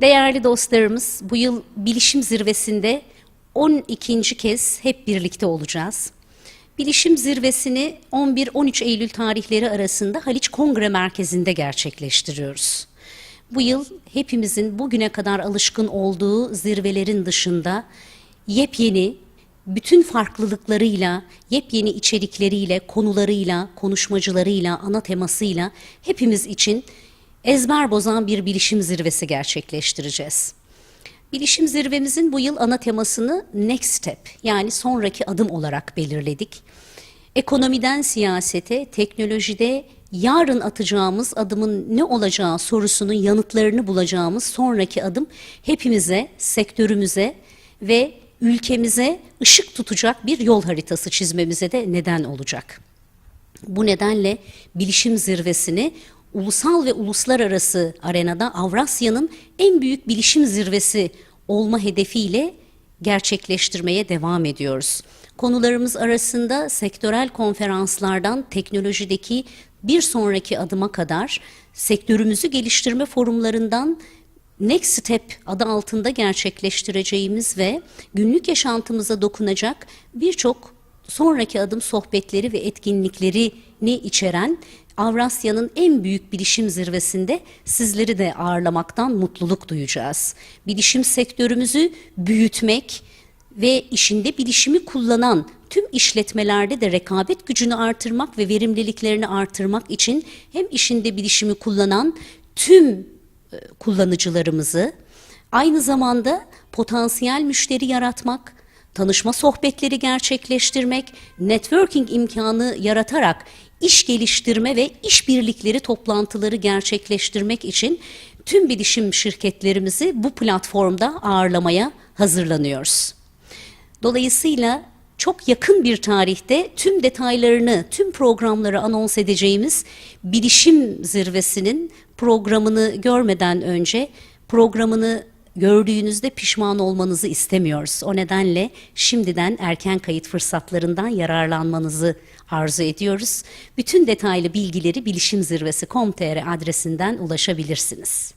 Değerli dostlarımız, bu yıl bilişim zirvesinde 12. kez hep birlikte olacağız. Bilişim zirvesini 11-13 Eylül tarihleri arasında Haliç Kongre Merkezi'nde gerçekleştiriyoruz. Bu yıl hepimizin bugüne kadar alışkın olduğu zirvelerin dışında yepyeni, bütün farklılıklarıyla, yepyeni içerikleriyle, konularıyla, konuşmacılarıyla, ana temasıyla hepimiz için ezber bozan bir bilişim zirvesi gerçekleştireceğiz. Bilişim zirvemizin bu yıl ana temasını Next Step yani sonraki adım olarak belirledik. Ekonomiden siyasete, teknolojide yarın atacağımız adımın ne olacağı sorusunun yanıtlarını bulacağımız sonraki adım hepimize, sektörümüze ve ülkemize ışık tutacak bir yol haritası çizmemize de neden olacak. Bu nedenle bilişim zirvesini ulusal ve uluslararası arenada Avrasya'nın en büyük bilişim zirvesi olma hedefiyle gerçekleştirmeye devam ediyoruz. Konularımız arasında sektörel konferanslardan teknolojideki bir sonraki adıma kadar sektörümüzü geliştirme forumlarından Next Step adı altında gerçekleştireceğimiz ve günlük yaşantımıza dokunacak birçok sonraki adım sohbetleri ve etkinliklerini içeren Avrasya'nın en büyük bilişim zirvesinde sizleri de ağırlamaktan mutluluk duyacağız. Bilişim sektörümüzü büyütmek ve işinde bilişimi kullanan tüm işletmelerde de rekabet gücünü artırmak ve verimliliklerini artırmak için hem işinde bilişimi kullanan tüm e, kullanıcılarımızı aynı zamanda potansiyel müşteri yaratmak, tanışma sohbetleri gerçekleştirmek, networking imkanı yaratarak iş geliştirme ve işbirlikleri toplantıları gerçekleştirmek için tüm bilişim şirketlerimizi bu platformda ağırlamaya hazırlanıyoruz. Dolayısıyla çok yakın bir tarihte tüm detaylarını, tüm programları anons edeceğimiz bilişim zirvesinin programını görmeden önce programını gördüğünüzde pişman olmanızı istemiyoruz. O nedenle şimdiden erken kayıt fırsatlarından yararlanmanızı arzu ediyoruz. Bütün detaylı bilgileri bilişimzirvesi.com.tr adresinden ulaşabilirsiniz.